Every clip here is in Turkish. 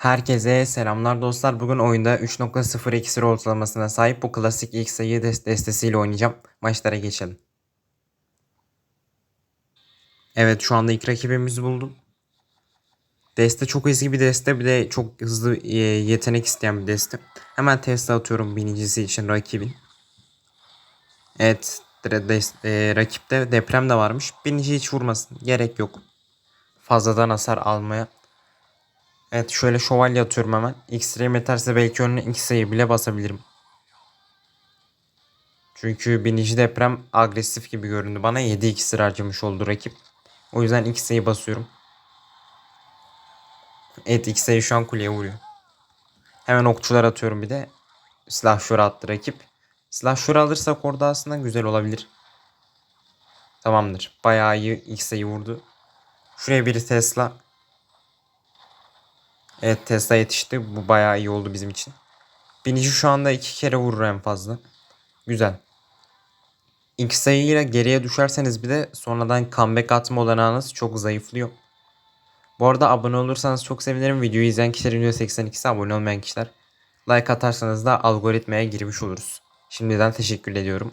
Herkese selamlar dostlar. Bugün oyunda 3.0 iksir ortalamasına sahip bu klasik ilk sayı dest destesiyle oynayacağım. Maçlara geçelim. Evet şu anda ilk rakibimizi buldum. Deste çok eski bir deste bir de çok hızlı e, yetenek isteyen bir deste. Hemen test atıyorum birincisi için rakibin. Evet e, rakipte deprem de varmış. Birinci hiç vurmasın. Gerek yok. Fazladan hasar almaya. Evet şöyle şövalye atıyorum hemen. X-ray yeterse belki önüne sayı bile basabilirim. Çünkü birinci deprem agresif gibi göründü. Bana 7 iksir harcamış oldu rakip. O yüzden sayı basıyorum. Evet sayı şu an kuleye vuruyor. Hemen okçular atıyorum bir de. Silah şura attı rakip. Silah şura alırsak orada aslında güzel olabilir. Tamamdır. Bayağı iyi sayı vurdu. Şuraya bir Tesla. Evet Tesla yetişti. Bu bayağı iyi oldu bizim için. Binici şu anda iki kere vurur en fazla. Güzel. İlk sayıyla geriye düşerseniz bir de sonradan comeback atma olanağınız çok zayıflıyor. Bu arada abone olursanız çok sevinirim. Videoyu izleyen kişilerin %82'si abone olmayan kişiler. Like atarsanız da algoritmaya girmiş oluruz. Şimdiden teşekkür ediyorum.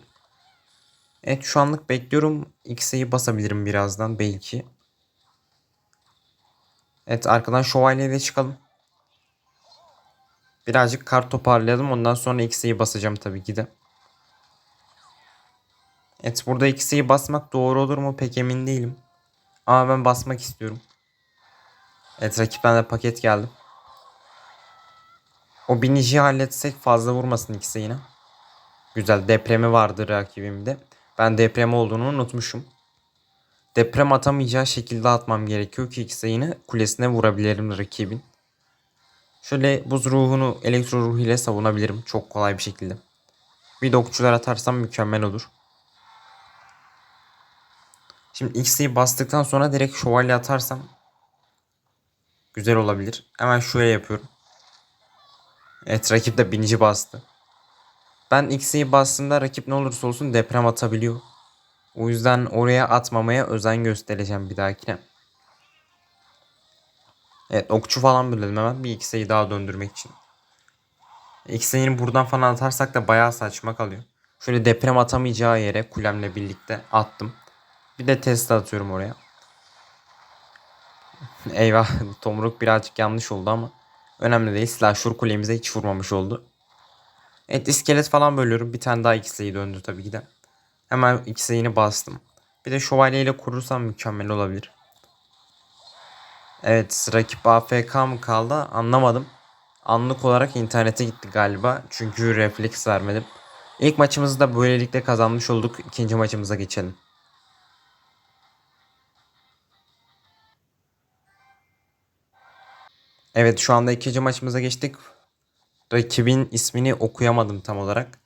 Evet şu anlık bekliyorum. X'e basabilirim birazdan belki. Evet arkadan şövalyeyle çıkalım. Birazcık kart toparlayalım. Ondan sonra X'e basacağım tabii ki de. Evet burada X'e basmak doğru olur mu pek emin değilim. Ama ben basmak istiyorum. Evet rakipten de paket geldi. O biniciyi halletsek fazla vurmasın ikisi yine. Güzel depremi vardı rakibimde. Ben deprem olduğunu unutmuşum. Deprem atamayacağı şekilde atmam gerekiyor ki ikisi yine kulesine vurabilirim rakibin. Şöyle buz ruhunu elektro ruhu ile savunabilirim çok kolay bir şekilde. Bir de atarsam mükemmel olur. Şimdi X'yi bastıktan sonra direkt şövalye atarsam güzel olabilir. Hemen şöyle yapıyorum. Evet rakip de binici bastı. Ben X'yi bastığımda rakip ne olursa olsun deprem atabiliyor. O yüzden oraya atmamaya özen göstereceğim bir dahakine. Evet okçu falan bölelim hemen bir iki sayı daha döndürmek için. İki buradan falan atarsak da bayağı saçma kalıyor. Şöyle deprem atamayacağı yere kulemle birlikte attım. Bir de test atıyorum oraya. Eyvah tomruk birazcık yanlış oldu ama önemli değil. Silahşur kulemize hiç vurmamış oldu. Evet iskelet falan bölüyorum. Bir tane daha iki sayı döndü tabii ki de. Hemen iki sayını bastım. Bir de şövalye ile kurursam mükemmel olabilir. Evet rakip AFK mı kaldı anlamadım. Anlık olarak internete gitti galiba. Çünkü refleks vermedim. İlk maçımızı da böylelikle kazanmış olduk. İkinci maçımıza geçelim. Evet şu anda ikinci maçımıza geçtik. Rakibin ismini okuyamadım tam olarak.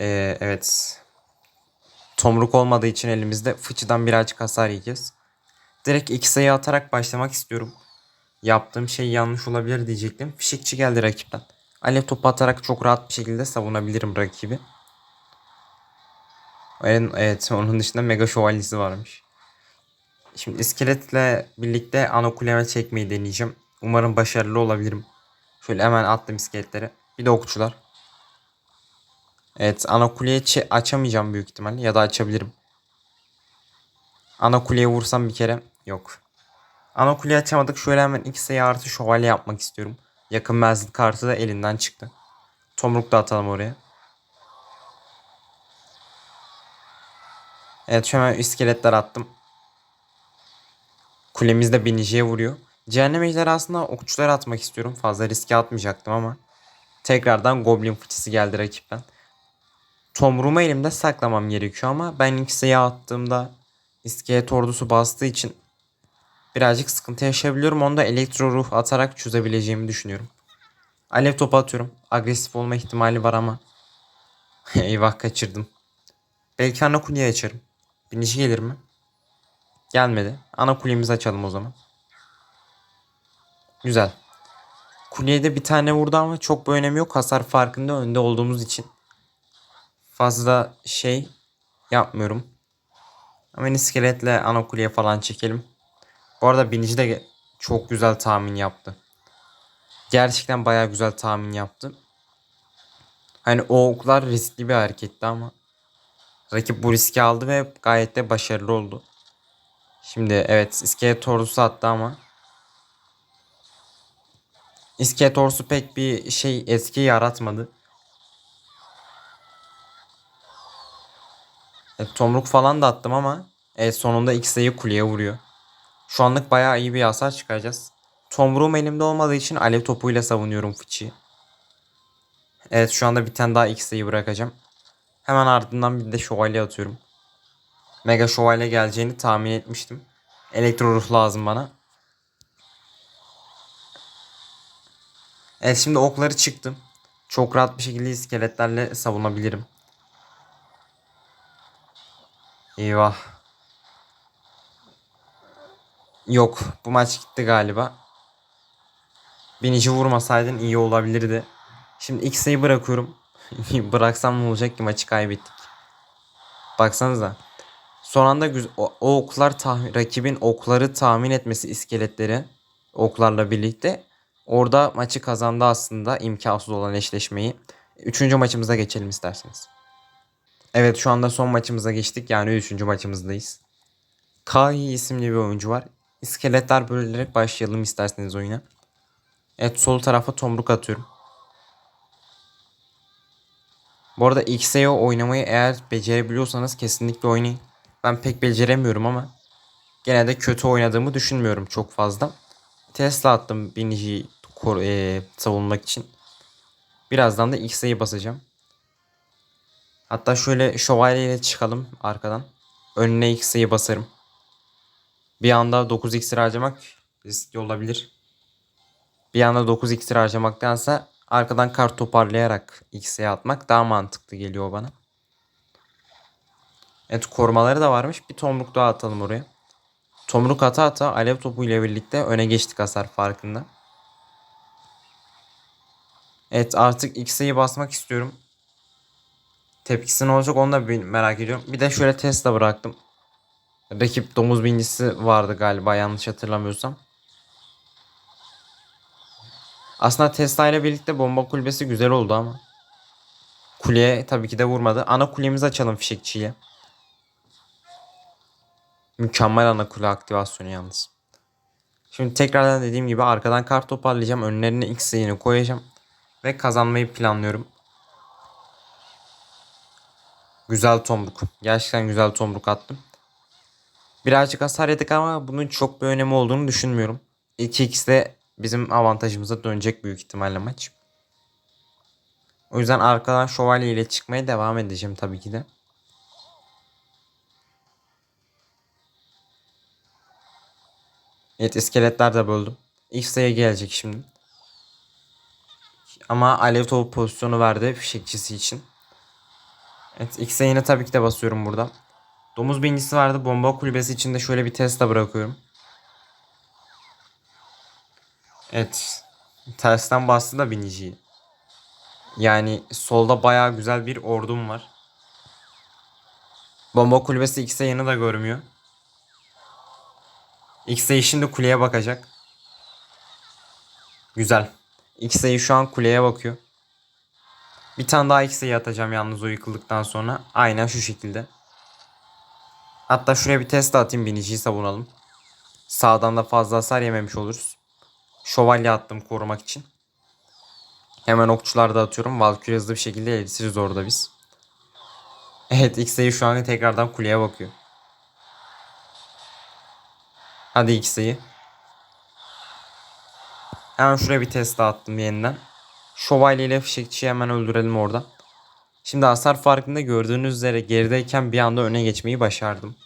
Ee, evet. Tomruk olmadığı için elimizde fıçıdan birazcık hasar yiyeceğiz. Direkt iki sayı atarak başlamak istiyorum. Yaptığım şey yanlış olabilir diyecektim. Fişekçi geldi rakipten. Alev topu atarak çok rahat bir şekilde savunabilirim rakibi. Evet onun dışında mega şövalyesi varmış. Şimdi iskeletle birlikte ana kuleme çekmeyi deneyeceğim. Umarım başarılı olabilirim. Şöyle hemen attım iskeletleri. Bir de okçular. Evet ana kuleye açamayacağım büyük ihtimalle ya da açabilirim. Ana kuleye vursam bir kere yok. Ana kuleye açamadık. Şöyle hemen iki sayı artı şövalye yapmak istiyorum. Yakın menzil kartı da elinden çıktı. Tomruk da atalım oraya. Evet şu hemen iskeletler attım. Kulemizde biniciye vuruyor. Cehennem ejderi aslında okçular atmak istiyorum. Fazla riske atmayacaktım ama. Tekrardan goblin fıçısı geldi rakipten. Tomruğumu elimde saklamam gerekiyor ama ben sayı attığımda iskelet ordusu bastığı için birazcık sıkıntı yaşayabiliyorum. Onu da elektro ruh atarak çözebileceğimi düşünüyorum. Alev topu atıyorum. Agresif olma ihtimali var ama. Eyvah kaçırdım. Belki ana kuleye açarım. Binici gelir mi? Gelmedi. Ana kulemizi açalım o zaman. Güzel. Kuleye bir tane vurdu ama çok bir önemi yok. Hasar farkında önde olduğumuz için. Fazla şey yapmıyorum. Hemen iskeletle ana kuleye falan çekelim. Bu arada binici de çok güzel tahmin yaptı. Gerçekten baya güzel tahmin yaptım. Hani o oklar riskli bir hareketti ama rakip bu riski aldı ve gayet de başarılı oldu. Şimdi evet iskelet ordusu attı ama iskelet ordusu pek bir şey etki yaratmadı. Evet, tomruk falan da attım ama evet, sonunda X'yi kuleye vuruyor. Şu anlık bayağı iyi bir hasar çıkaracağız. Tomruğum elimde olmadığı için alev topuyla savunuyorum fıçıyı. Evet şu anda bir tane daha X'yi bırakacağım. Hemen ardından bir de şövalye atıyorum. Mega şövalye geleceğini tahmin etmiştim. Elektro ruh lazım bana. Evet şimdi okları çıktım. Çok rahat bir şekilde iskeletlerle savunabilirim. Eyvah. Yok bu maç gitti galiba. Binici vurmasaydın iyi olabilirdi. Şimdi X'e'yi bırakıyorum. Bıraksam ne olacak ki maçı kaybettik. Baksanıza. Son anda o, o oklar tahmin, rakibin okları tahmin etmesi iskeletleri oklarla birlikte orada maçı kazandı aslında imkansız olan eşleşmeyi. Üçüncü maçımıza geçelim isterseniz. Evet şu anda son maçımıza geçtik yani üçüncü maçımızdayız. Kai isimli bir oyuncu var. İskeletler bölünerek başlayalım isterseniz oyuna. Evet sol tarafa tomruk atıyorum. Bu arada XAO oynamayı eğer becerebiliyorsanız kesinlikle oynayın. Ben pek beceremiyorum ama gene de kötü oynadığımı düşünmüyorum çok fazla. Tesla attım biniciyi kor- e, savunmak için. Birazdan da X'e basacağım. Hatta şöyle şövalye ile çıkalım arkadan. Önüne X'e basarım. Bir anda 9 iksir harcamak riskli olabilir. Bir anda 9 iksir harcamaktansa arkadan kart toparlayarak X'e atmak daha mantıklı geliyor bana. Evet korumaları da varmış. Bir tomruk daha atalım oraya. Tomruk ata ata alev topu ile birlikte öne geçtik hasar farkında. Evet artık X'e'yi basmak istiyorum. Tepkisi ne olacak onu da bir merak ediyorum. Bir de şöyle Tesla bıraktım. Rakip domuz binicisi vardı galiba yanlış hatırlamıyorsam. Aslında Tesla ile birlikte bomba kulübesi güzel oldu ama. Kuleye tabii ki de vurmadı. Ana kulemizi açalım fişekçiyle. Mükemmel ana kule aktivasyonu yalnız. Şimdi tekrardan dediğim gibi arkadan kart toparlayacağım. Önlerine X sayını koyacağım. Ve kazanmayı planlıyorum. Güzel tomruk. Gerçekten güzel tomruk attım. Birazcık hasar yedik ama bunun çok bir önemi olduğunu düşünmüyorum. 2x de bizim avantajımıza dönecek büyük ihtimalle maç. O yüzden arkadan şövalye ile çıkmaya devam edeceğim tabii ki de. Evet iskeletler de böldüm. Sayı gelecek şimdi. Ama alev topu pozisyonu verdi fişekçisi için. Evet ilk sayını tabii ki de basıyorum burada. Domuz binicisi vardı. Bomba kulübesi içinde şöyle bir Tesla bırakıyorum. Evet. Tersten bastı da biniciyi. Yani solda baya güzel bir ordum var. Bomba kulübesi X sayını da görmüyor. X sayı şimdi kuleye bakacak. Güzel. X sayı şu an kuleye bakıyor. Bir tane daha X sayı atacağım yalnız o yıkıldıktan sonra. Aynen şu şekilde. Hatta şuraya bir test atayım biniciyi savunalım. Sağdan da fazla hasar yememiş oluruz. Şövalye attım korumak için. Hemen okçular da atıyorum. Valkyrie hızlı bir şekilde eritiriz orada biz. Evet X'e şu an tekrardan kuleye bakıyor. Hadi X'e. Hemen şuraya bir test attım yeniden. Şövalye ile fişekçiyi hemen öldürelim orada. Şimdi hasar farkında gördüğünüz üzere gerideyken bir anda öne geçmeyi başardım.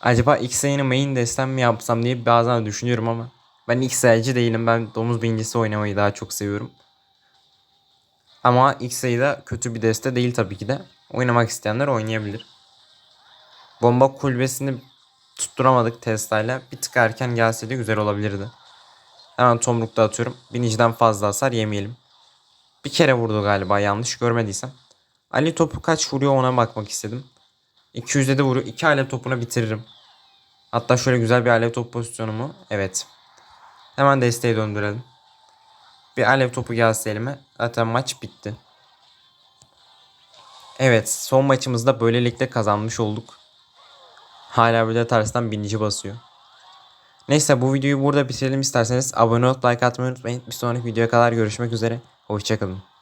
Acaba X'e main destem mi yapsam diye bazen düşünüyorum ama ben XL'ci değilim. Ben domuz binicisi oynamayı daha çok seviyorum. Ama XA da kötü bir deste değil tabii ki de. Oynamak isteyenler oynayabilir. Bomba kulübesini tutturamadık Tesla'yla. Bir tık erken gelseydi güzel olabilirdi. Hemen tomrukta atıyorum. Biniciden fazla hasar yemeyelim. Bir kere vurdu galiba yanlış görmediysem. Ali topu kaç vuruyor ona bakmak istedim. 200'de de vuruyor. 2 alev topuna bitiririm. Hatta şöyle güzel bir alev top pozisyonumu. Evet. Hemen desteği döndürelim. Bir alev topu gelse elime. Zaten maç bitti. Evet son maçımızda böylelikle kazanmış olduk. Hala de tersten binici basıyor. Neyse bu videoyu burada bitirelim isterseniz abone olup like atmayı unutmayın. Bir sonraki videoya kadar görüşmek üzere. Hoşçakalın.